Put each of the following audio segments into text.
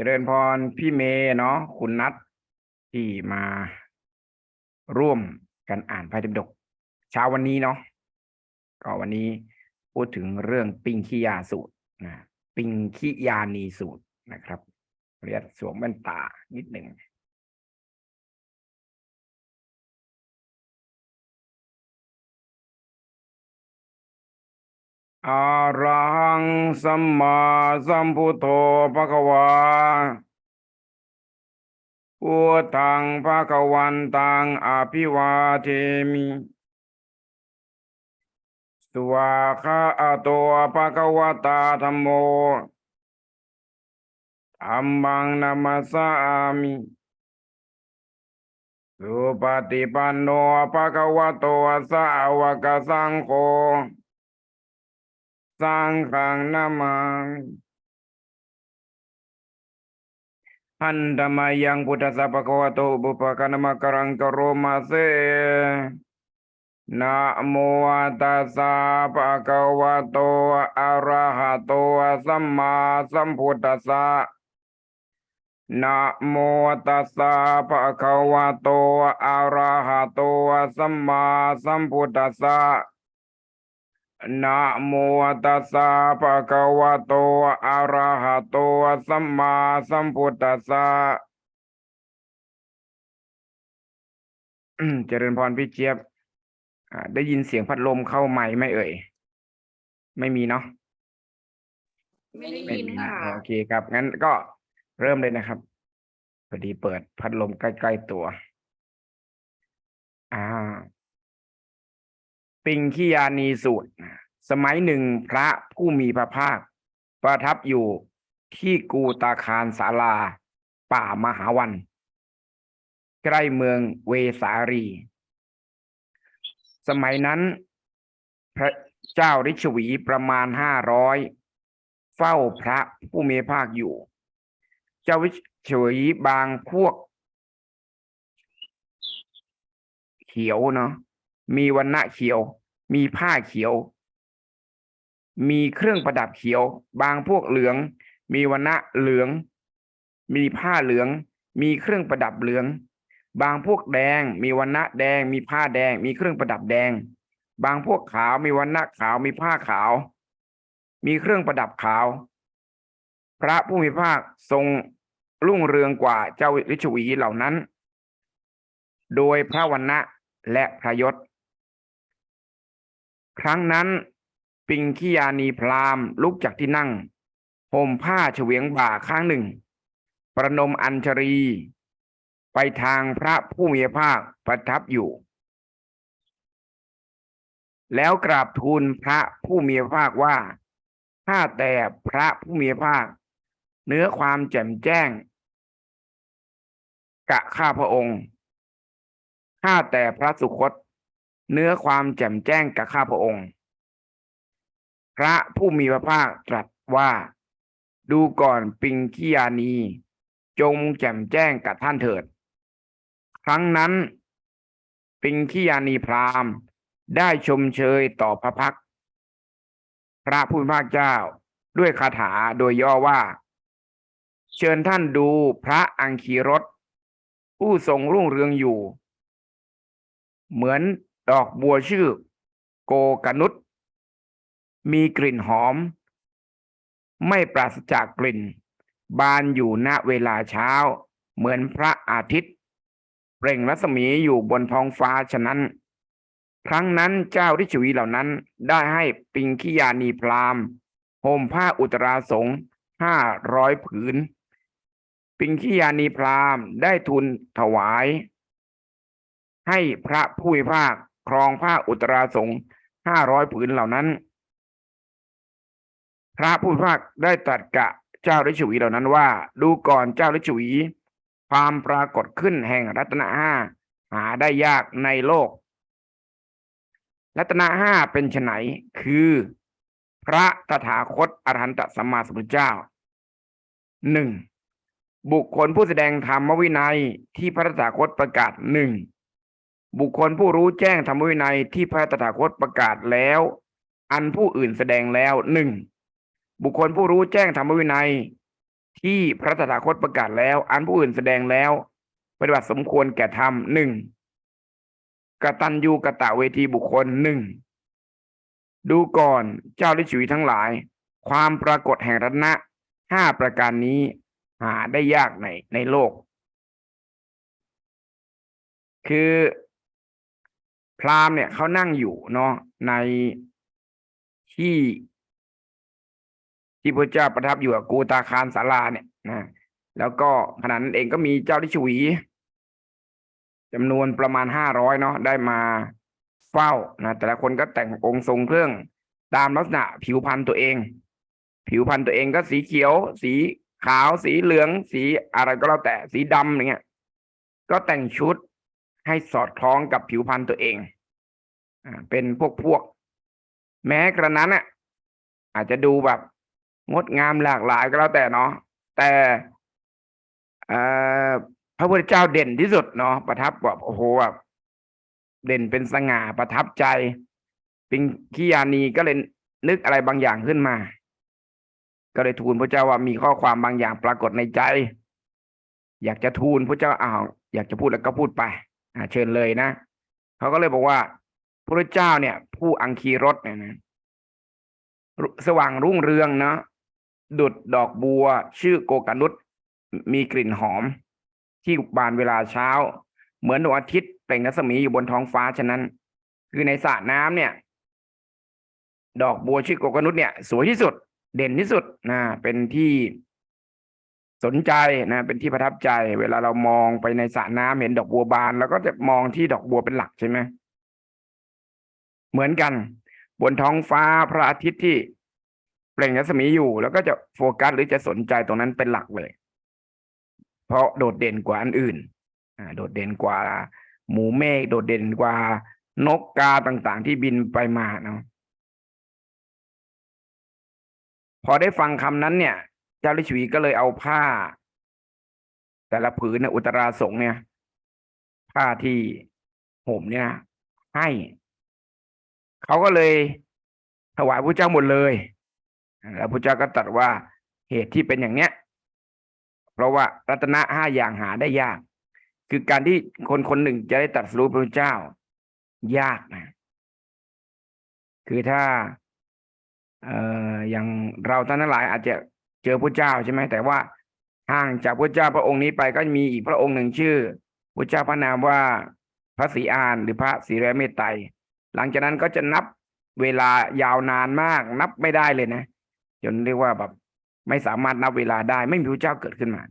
เจริญพรพี่เมย์เนาะคุณนัทที่มาร่วมกันอ่านพระไตรปิฎกเช้าวันนี้เนาะก็วันนี้พูดถึงเรื่องปิงคียาสูตรนะปิงคียานีสูตรนะครับเรียกสวมแว่นตานิดหนึ่ง อะระหังสัมมาสัมพุทโธภะคะวาพุทธังภะคะวันตังอภิวาเทมิสวาคาอะโตภะคะวตาธัมโมธัมมังนัมสสามิสุปฏิปันโนภะคะวะโตสาวกสังโฆ สังฆังนามามิหันธรรมายังพุทธสสะภะคะวะโตบุปกานามะกรังกโรมาเสนะโมตัสสะภะคะวะโตอะระหะโตสัมมาสัมพุทธัสสะนะโมตัสสะภะคะวะโตอะระหะโตสัมมาสัมพุทธัสสะ นะโมตัสสะภะคะวะโต อะระหะโต สัมมาสัมพุทธัสสะอืมเจริญพรพี่เจี๊ยบอ่าได้ยินเสียงพัดลมเข้าใหม่ไหมเอ่ย ไม่มีเนาะ ไม่ได้ไม่ยินมีค่ะ โอเคครับ งั้นก็เริ่มเลยนะครับพอดีเปิดพัดลมใกล้ๆตัว อ่า ปิงคียานีสูตร สมัยหนึ่งพระผู้มีพระภาค ประทับอยู่ที่กูตาคารสาลา ป่ามหาวัน ใกล้เมืองเวสาลี สมัยนั้น พระเจ้าริชวีประมาณห้าร้อยเฝ้าพระผู้มีพระภาคอยู่ เจ้าวิชวีบางพวก เขียวเนาะมีวันณะเขียว มีผ้าเขียว มีเครื่องประดับเขียว บางพวกเหลือง มีวันะเหลือง มีผ้าเหลือง มีเครื่องประดับเหลือง บางพวกแดง มีวันะแดง มีผ้าแดง มีเครื่องประดับแดง บางพวกขาวมีวันะขาว มีผ้าขาว มีเครื่องประดับขาว พระผู้มีพระภาคทรงรุ่งเรืองกว่าเจ้าฤชวีเหล่านั้น โดยพระวันณะและพระยศ ครั้งนั้น ปิงคียานีพราหมลุกจากที่นั่งห่มผ้าเฉวียงบ่าข้างหนึ่ง ประนมอัญชรี ไปทางพระผู้มีพระภาคประทับอยู่ แล้วกราบทูลพระผู้มีพระภาคว่าข้าแต่พระผู้มีพระภาค เนื้อความแจ่มแจ้ง กะข้าพระองค์ข้าแต่พระสุคต เนื้อความแจ่มแจ้งกับข้าพระองค์ พระผู้มีพระภาคตรัสว่า ดูก่อนปิงคียานี จงแจ่มแจ้งกับท่านเถิด ครั้งนั้น ปิงคียานีพราหมณ์ได้ชมเชยต่อพระพัก พระผู้มีพระภาคเจ้าด้วยคาถาโดยย่อว่า เชิญท่านดูพระอังคีรสผู้ทรงรุ่งเรืองอยู่ เหมือนดอกบัวชื่อ โกกนุษย มีกลิ่นหอม ไม่ปราศจากกลิ่น บานอยู่ณเวลาเช้า เหมือนพระอาทิตย์ เปล่งรัศมีอยู่บนท้องฟ้าฉะนั้น ครั้งนั้นเจ้าริชวีเหล่านั้นได้ให้ปิงคิยานีพราหม์ห่มผ้าอุตราสงฆ์ห้าร้อยผืน ปิงคิยานีพราหม์ได้ทูลถวาย ให้พระผู้มีพระภาคครองผ้าอุตราสงฆ์ห้าร้อยผืนเหล่านั้น พระผู้พาคได้ตรัสกะเจ้าฤชวีเหล่านั้นว่า ดูก่อนเจ้าฤชวีความปรากฏขึ้นแห่งรัตนห้าหาได้ยากในโลก รัตนห้าเป็นไฉนคือ พระตถาคตอรหันตสัมมาสัมพุทธเจ้าหนึ่งบุคคลผู้แสดงธรรมวินัยที่พระตถาคตประกาศหนึ่งบุคคลผู้รู้แจ้งธรรมวินัยที่พระตถาคตประกาศแล้ว อันผู้อื่นแสดงแล้วหนึ่ง บุคคลผู้รู้แจ้งธรรมวินัย ที่พระตถาคตประกาศแล้ว อันผู้อื่นแสดงแล้ว ปฏิบัติสมควรแก่ธรรมหนึ่งกตัญญูกะตะเวทีบุคคลหนึ่งดูก่อนเจ้าลิชวีทั้งหลาย ความปรากฏแห่งรัตนะห้าประการนี้หาได้ยากในในโลก คือพราหมณ์เนี่ยเขานั่งอยู่เนาะในที่ ที่พระเจ้าประทับอยู่กับกูตาคารสาราเนี่ยนะแล้วก็ขณะนั้นเองก็มีเจ้าลิชวีจำนวนประมาณห้าร้อยเนาะได้มาเฝ้านะแต่ละคนก็แต่งองค์ทรงเครื่องตามลักษณะผิวพรรณตัวเอง ผิวพรรณตัวเองก็สีเขียว สีขาวสีเหลือง สีอะไรก็แล้วแต่สีดำอย่างเงี้ย ก็แต่งชุดให้สอดคล้องกับผิวพรรณตัวเองอ่าเป็นพวกพวก แม้กระนั้นอะอาจจะดูแบบ งดงามหลากหลายก็แล้วแต่เนาะแต่อพระพุทธเจ้าเด่นที่สุดเนาะประทับแบบโอ้โหแบบเด่นเป็นสง่าประทับใจ ปิงคิยานีก็เลยนึกอะไรบางอย่างขึ้นมา ก็เลยทูลพระเจ้าว่ามีข้อความบางอย่างปรากฏในใจ อยากจะทูลพระเจ้าอ้าวอยากจะพูดแล้วก็พูดไปอ่าเชิญเลยนะเขาก็เลยบอกว่าพระเจ้าเนี่ย ผู้อังคีรสเนี่ยนะสว่างรุ่งเรืองเนาะ ดุดดอกบัว ชื่อโกกานุษมีกลิ่นหอม ที่บานเวลาเช้า เหมือนดวงอาทิตย์เปล่งรัศมีอยู่บนท้องฟ้าฉะนั้น คือในสระน้ำเนี่ย ดอกบัวชื่อโกกานุษเนี่ย สวยที่สุด เด่นที่สุดนะเป็นที่สนใจนะเป็นที่ประทับใจ เวลาเรามองไปในสระน้ำเห็นดอกบัวบาน แล้วก็จะมองที่ดอกบัวเป็นหลักใช่ไหมเหมือนกัน บนท้องฟ้าพระอาทิตย์ที่ เปล่งรัศมีอยู่แล้วก็จะโฟกัสหรือจะสนใจตรงนั้นเป็นหลักเลย เพราะโดดเด่นกว่าอันอื่นอ่าโดดเด่นกว่า หมูเมฆโดดเด่นกว่านกกาต่างๆ ที่บินไปมาเนาะพอได้ฟังคำนั้นเนี่ย เจ้าลิชวีก็เลยเอาผ้า แต่ละผืนนะอุตราสงเนี่ย ผ้าที่ห่มเนี่ย ให้ เขาก็เลยถวายพระเจ้าหมดเลย แล้วพระเจ้าก็ตรัสว่าเหตุที่เป็นอย่างเนี้ย เพราะว่ารัตนะห้าอย่างหาได้ยาก คือการที่คนคนหนึ่งจะได้ตรัสรู้พระเจ้า ยากนะ คือถ้า เอ่ออย่างเราท่านทั้งหลาย อาจจะเจอพระเจ้าใช่ไหมแต่ว่าห่างจากพระเจ้าพระองค์นี้ไปก็มีอีกพระองค์หนึ่งชื่อพระเจ้าพระนามว่าพระศรีอานหรือพระศรีแรเมตไตรหลังจากนั้นก็จะนับเวลายาวนานมาก นับไม่ได้เลยนะ จนเรียกว่าแบบไม่สามารถนับเวลาได้ ไม่มีพระเจ้าเกิดขึ้นมา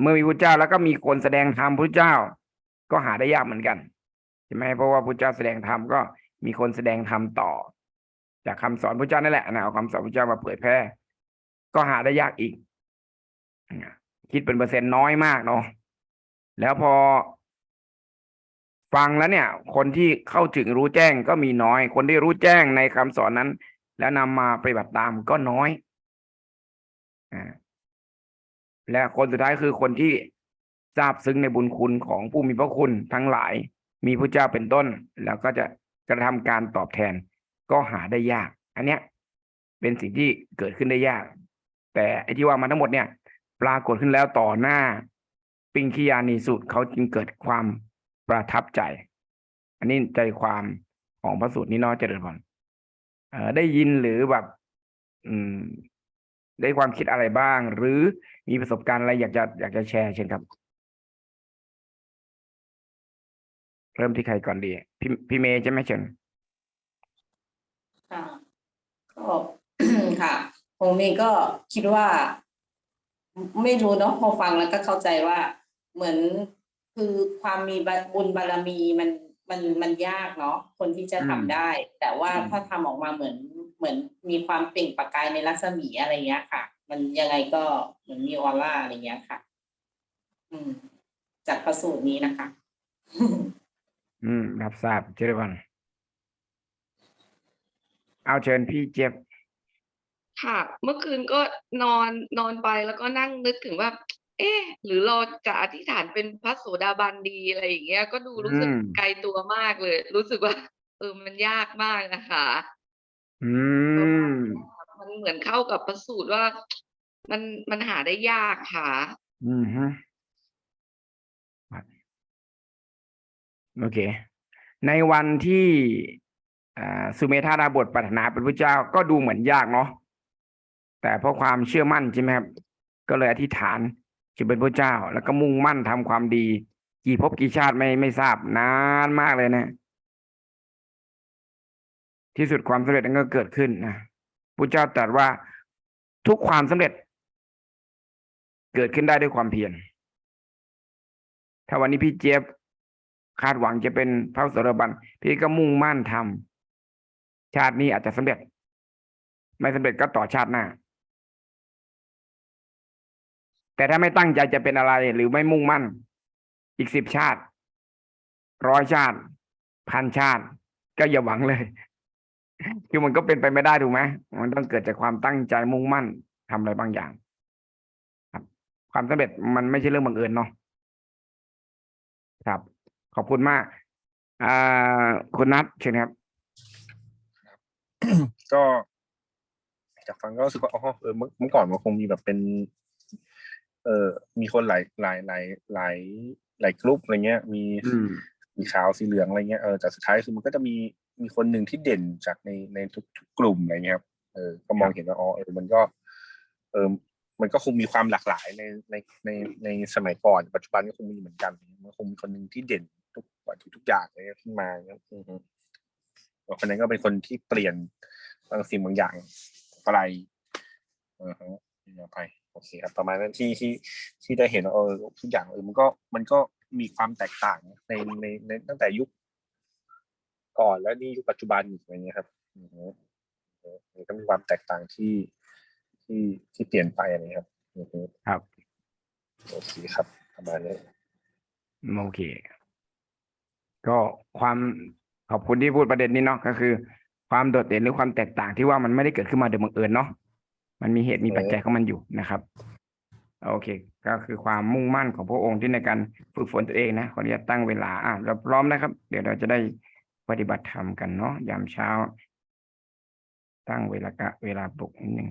เมื่อมีพระเจ้าแล้วก็มีคนแสดงธรรมพระเจ้า ก็หาได้ยากเหมือนกันใช่ไหมเพราะว่าพระเจ้าแสดงธรรมก็มีคนแสดงธรรมต่อ จากคำสอนพระเจ้านั่นแหละนะเอาคำสอนพระเจ้ามาเผยแพร่ ก็หาได้ยากอีกคิดเป็นเปอร์เซ็นต์น้อยมากเนาะแล้วพอ ฟังแล้วเนี่ย คนที่เข้าถึงรู้แจ้งก็มีน้อย คนที่รู้แจ้งในคำสอนนั้น แล้วนำมาปฏิบัติตามก็น้อยอ่าและคนสุดท้ายคือคนที่ทราบซึ้งในบุญคุณของผู้มีพระคุณทั้งหลาย มีพระเจ้าเป็นต้น แล้วก็จะกระทำการตอบแทนก็หาได้ยาก อันเนี้ย เป็นสิ่งที่เกิดขึ้นได้ยาก แต่ไอ้ที่ว่ามาทั้งหมดเนี่ย ปรากฏขึ้นแล้วต่อหน้า ปิงคิยานีสูตรเขาจึงเกิดความประทับใจ อันนี้ใจความของพระสูตรนี้เนาะเจริญพร เอได้ยินหรือแบบ อืม ได้ความคิดอะไรบ้าง หรือมีประสบการณ์อะไรอยากจะอยากจะแชร์เช่นครับ เริ่มที่ใครก่อนดีพี่พี่เมย์ใช่ไหมเชิญค่ะก็ค่ะผมเองก็คิดว่า ไม่รู้เนาะพอฟังแล้วก็เข้าใจว่าเหมือนคือความมีบุญบารมีมัน มันมันยากเนาะคนที่จะทำอืมได้ แต่ว่าอืมถ้าทำออกมาเหมือนเหมือนมีความเปล่งประกายในรัศมีอะไรเงี้ยค่ะ มันยังไงก็เหมือนมีออร่าอะไรเงี้ยค่ะ อืม จากพระสูตรนี้นะคะ อืม รับทราบเจริญพรเอาเชิญพี่เจี๊ยบค่ะ เมื่อคืนก็นอนนอนไปแล้วก็นั่งนึกถึงว่า เอ๊ะ หรือเราจะอธิษฐานเป็นพระโสดาบันดีอะไรอย่างเงี้ย ก็ดูรู้สึกอืมไกลตัวมากเลย รู้สึกว่า เออมันยากมากนะคะอืมมันเหมือนเข้ากับพระสูตรว่า มันมันหาได้ยากค่ะ อืมฮึครับโอเค ในวันที่อ่าสุเมธาดาบทปรารถนาเป็นพระเจ้าก็ดูเหมือนยากเนาะแต่เพราะความเชื่อมั่นใช่ไหมครับ ก็เลยอธิษฐาน จะเป็นพระเจ้า แล้วก็มุ่งมั่นทำความดี กี่ภพกี่ชาติไม่ไม่ทราบนานมากเลยนะ ที่สุดความสำเร็จนั้นก็เกิดขึ้นนะพระเจ้าตรัสว่าทุกความสำเร็จ เกิดขึ้นได้ด้วยความเพียรถ้าวันนี้พี่เจี๊ยบคาดหวังจะเป็นพระสดาบันพี่ก็มุ่งมั่นทำชาตินี้อาจจะสำเร็จ ไม่สำเร็จก็ต่อชาติหน้า แต่ถ้าไม่ตั้งใจจะเป็นอะไร หรือไม่มุ่งมั่น อีกสิบชาติ ร้อยชาติ พันชาติ ก็อย่าหวังเลย คือมันก็เป็นไปไม่ได้ถูกไหมมันต้องเกิดจากความตั้งใจมุ่งมั่นทำอะไรบางอย่างครับ ความสำเร็จมันไม่ใช่เรื่องบังเอิญเนาะครับ ขอบคุณมากอ่าคุณนัทเชิญครับ ก็จากฟังก็รู้สึกว่าอ๋อเออเมื่อก่อนมันคงมีแบบเป็น เออมีคนหลายหลายหลายหลายหลายกลุ่มอะไรเงี้ย มีอืมสีขาวสีเหลืองอะไรเงี้ยเออแต่สุดท้ายคือมันก็จะมีมีคนหนึ่งที่เด่นจากในในทุกทุกกลุ่มอะไรเงี้ยครับเออก็มองเห็นว่าอ๋อเออมันก็ เออมันก็คงมีความหลากหลายในในในในสมัยก่อน ปัจจุบันก็คงมีเหมือนกันมันคงมีคนหนึ่งที่เด่นทุกกว่าทุกทุกอย่างเลยขึ้นมาเนี่ยอือฮึแล้วคนนั้นก็เป็นคนที่เปลี่ยนบางสิ่งบางอย่างอะไรอือฮึไป โอเคครับประมาณนั้นที่ที่ที่ได้เห็นว่าเออทุกอย่างเออมันก็มันก็มีความแตกต่างในในในตั้งแต่ยุคก่อนแล้วนี่ยุคปัจจุบันอีกอะไรเงี้ยครับอือฮึเออมันก็มีความแตกต่างที่ที่ที่เปลี่ยนไปอะไรเงี้ยครับอือฮึครับโอเคครับ ประมาณนี้โอเค ก็ความขอบคุณที่พูดประเด็นนี้เนาะก็คือ ความโดดเด่นหรือความแตกต่างที่ว่ามันไม่ได้เกิดขึ้นมาโดยบังเอิญเนาะ มันมีเหตุมีปัจจัยของมันอยู่นะครับโอเค ก็คือความมุ่งมั่นของพระองค์ที่ในการฝึกฝนตัวเองนะขออนุญาตตั้งเวลาอะเราพร้อมนะครับ เดี๋ยวเราจะได้ปฏิบัติธรรมกันเนาะยามเช้า ตั้งเวลากะเวลาปลุกนิดนึง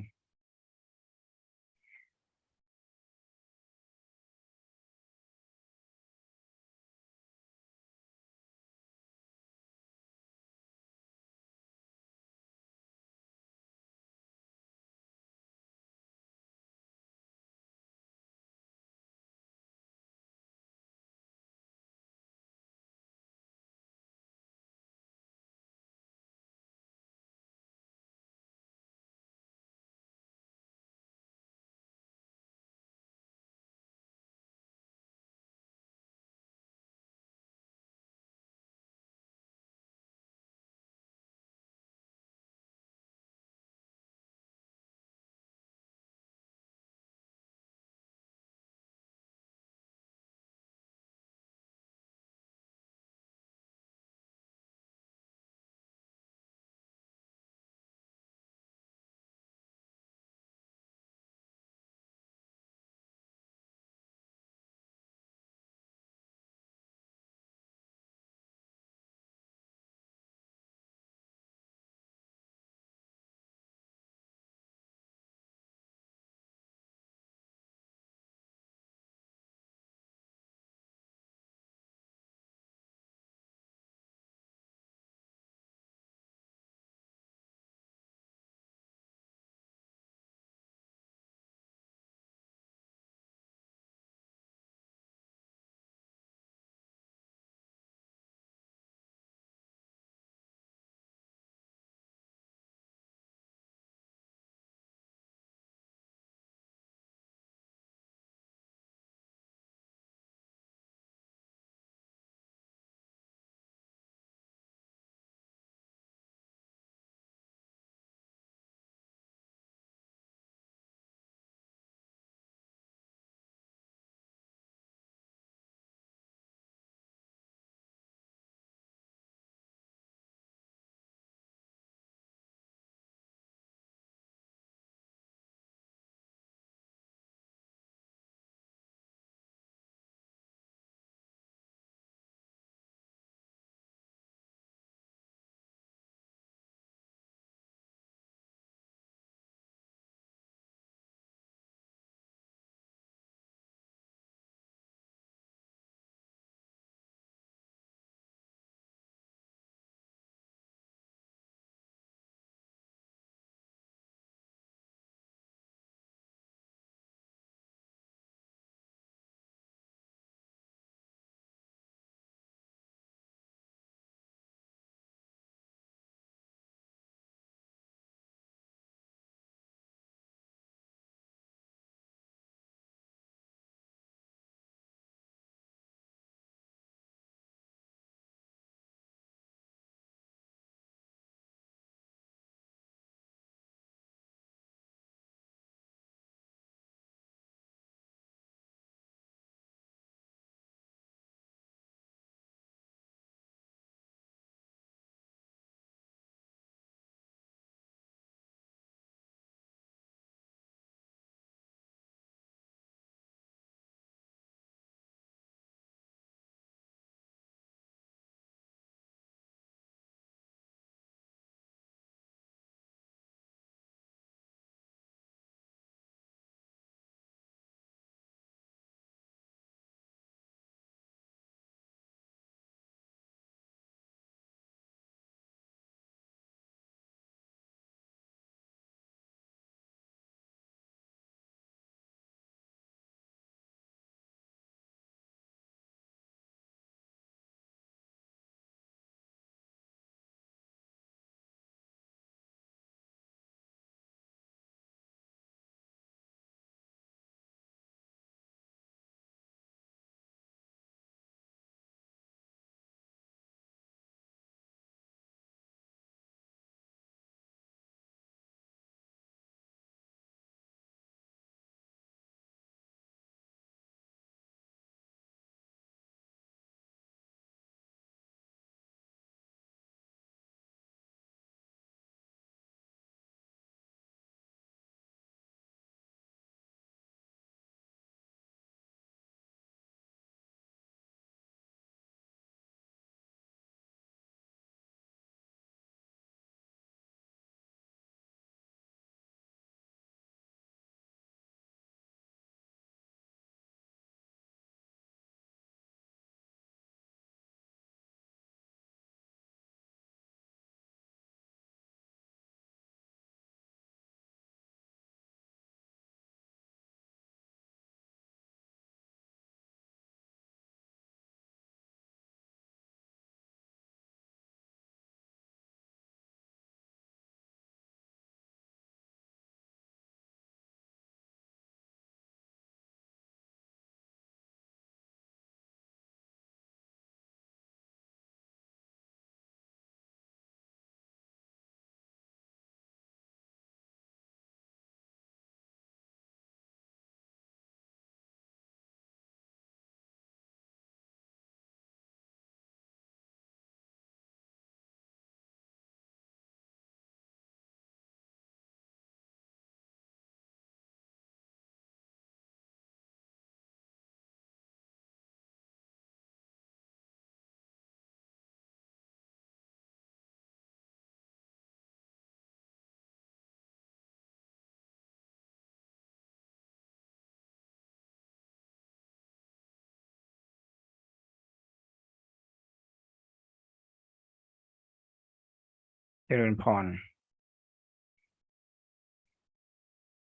เจริญพร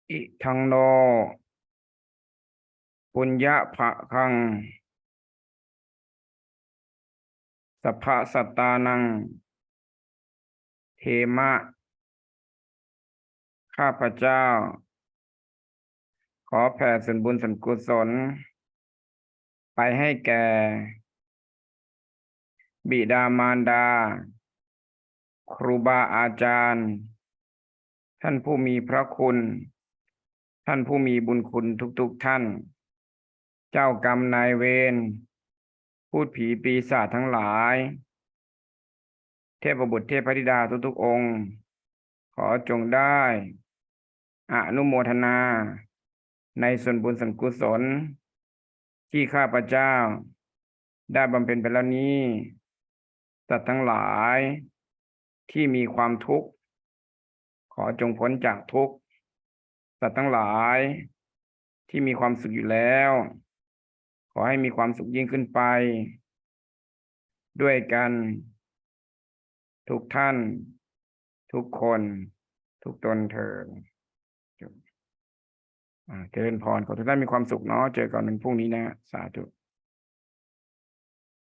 อิทังโน ปุญญะภะคัง สัพพะสัตตานัง เทมะ ข้าพเจ้า ขอแผ่ส่วนบุญส่วนกุศล ไปให้แก่ บิดามารดา ครูบาอาจารย์ ท่านผู้มีพระคุณ ท่านผู้มีบุญคุณทุกๆทท่าน เจ้ากรรมนายเวรพูดผีปีศาจทั้งหลาย เทพบุตรเทพธิดาทุกๆองค์ ขอจงได้อนุโมทนา ในส่วนบุญส่วนกุศล ที่ข้าพเจ้า ได้บำเพ็ญไปแล้วนี้สัตว์ทั้งหลาย ที่มีความทุกข์ ขอจงพ้นจากทุกข์สัตว์ทั้งหลายที่มีความสุขอยู่แล้ว ขอให้มีความสุขยิ่งขึ้นไป ด้วยกัน ทุกท่าน ทุกคน ทุกตนเถิดอ่าเจริญพรขอทุกท่านมีความสุขเนาะเจอกันวันพรุ่งนี้นะ สาธุ